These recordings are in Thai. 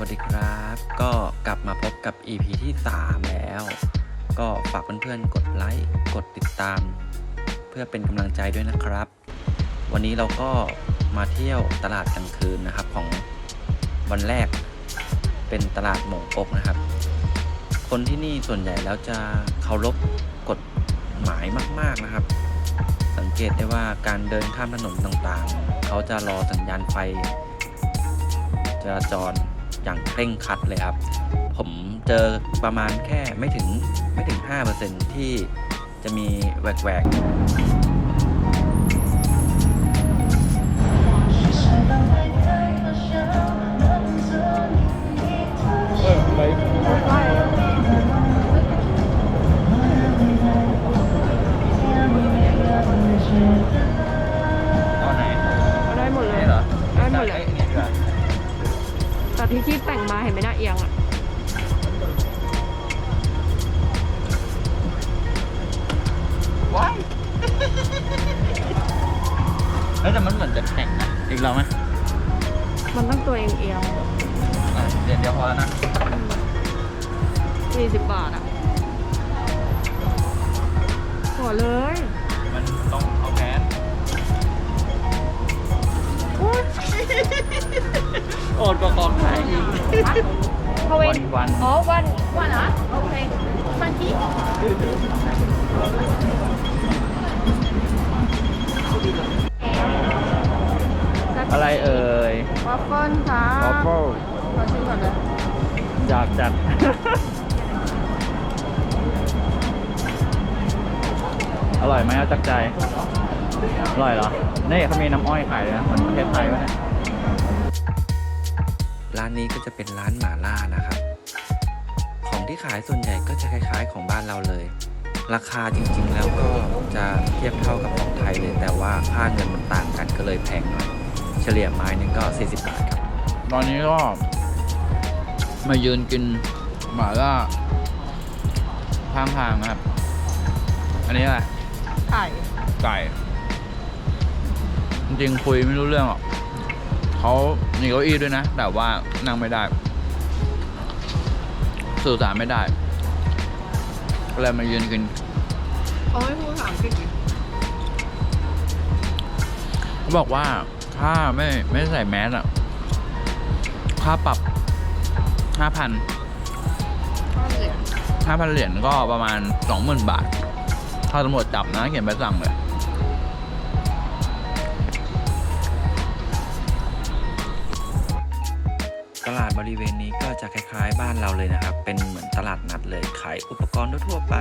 วัสดีครับ ก็กลับมาพบกับ EP ที่ 3 แล้ว ก็ฝากเพื่อนๆ กดไลค์ กดติดตาม เพื่อเป็นกำลังใจด้วยนะครับ วันนี้เราก็มาเที่ยวตลาดกลางคืนนะครับ ของวันแรกเป็นตลาดหมงกกนะครับ คนที่นี่ส่วนใหญ่แล้วจะเคารพกฎหมายมาก ๆนะครับ สังเกตได้ว่าการเดินข้ามถนนต่างๆ เขาจะรอสัญญาณไฟจราจร อย่างเคร่งครัดเลยครับ ผมเจอประมาณแค่ไม่ถึงไม่ถึง 5%ที่จะมีแหวกๆ แต่ที่ที่แต่งมาเห็นไหมหน้าเอียงอะว้ายเฮ้ยแต่มันเหมือนจะแข็งนะอีกเราไหมมันต้องตัวเองเอียงอะเดี๋ยวเดียวพอแล้วนะสี่สิบบาทอะหัวเลย มันต้องเอาแขนอุ๊ยโอดประกอบไทยเขาเอ งวันอ๋อวันวันอะโอเคฟันทีอะไรเอ่ยวัฟเฟิลค่ะวอฟเฟิลขอชิมก่อนเลยอยากจัด อร่อยไหมเอาจากใจ อร่อยเหรอ นี่เขามีน้ำอ้อยขายด้วยนะเหมือนประเทศไทยวะเนี่ยร้านนี้ก็จะเป็นร้านหม่าล่านะครับ ของที่ขายส่วนใหญ่ก็จะคล้าย ๆ ของบ้านเราเลย ราคาจริงๆแล้วก็จะเทียบเท่ากับของไทยเลย แต่ว่าค่าเงินมันต่างกันก็เลยแพงหน่อย เฉลี่ยไม้หนึงก็ 40 บาทครับ ตอนนี้ก็มายืนกินหม่าล่าข้างทางนะครับ อันนี้อะไร ไก่ ไก่ จริงๆคุยไม่รู้เรื่องหรอก เขามีเก้าอี้ด้วยนะ แต่ว่านั่งไม่ได้ สื่อสารไม่ได้ก็เลยมายืนกินเขาไม่พูดถามกินเขาบอกว่าถ้าไม่ไม่ใส่แมสอะค่าปรับห้าพันข้าวเหรียญห้าพันเหรียญก็ประมาณสองหมื่นบาทถ้าตำรวจจับนะเขียนใบสั่งเลย ตลาดบริเวณนี้ก็จะคล้ายๆ บ้านเราเลยนะครับ เป็นเหมือนตลาดนัดเลย ขายอุปกรณ์ทั่วไป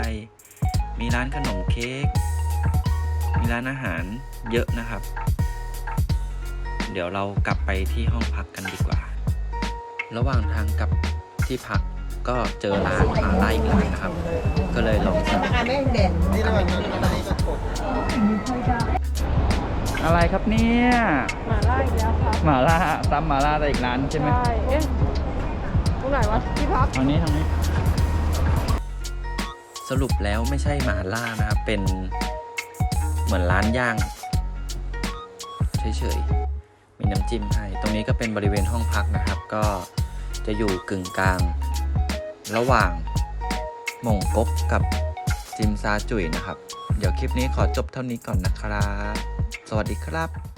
มีร้านขนมเค้ก มีร้านอาหารเยอะนะครับ เดี๋ยวเรากลับไปที่ห้องพักกันดีกว่า ระหว่างทางกลับที่พักก็เจอร้านหมาล่าอีกร้านนะครับ ก็เลยลองสั่งอะไรครับเนี่ยหมาล่าอีกแล้วครับหมาล่าตำหมาล่าแต่อีกร้านใช่ไหมใช่เอ๊ะตรงไหนวะที่พักทางนี้ทางนี้ สรุปแล้วไม่ใช่หมาล่านะครับ เป็นเหมือนร้านย่างเฉยๆ มีน้ำจิ้มให้ ตรงนี้ก็เป็นบริเวณห้องพักนะครับ ก็จะอยู่กึ่งกลาง ระหว่างหม่งกกกับจิมซาจุยนะครับ เดี๋ยวคลิปนี้ขอจบเท่านี้ก่อนนะครับ สวัสดีครับ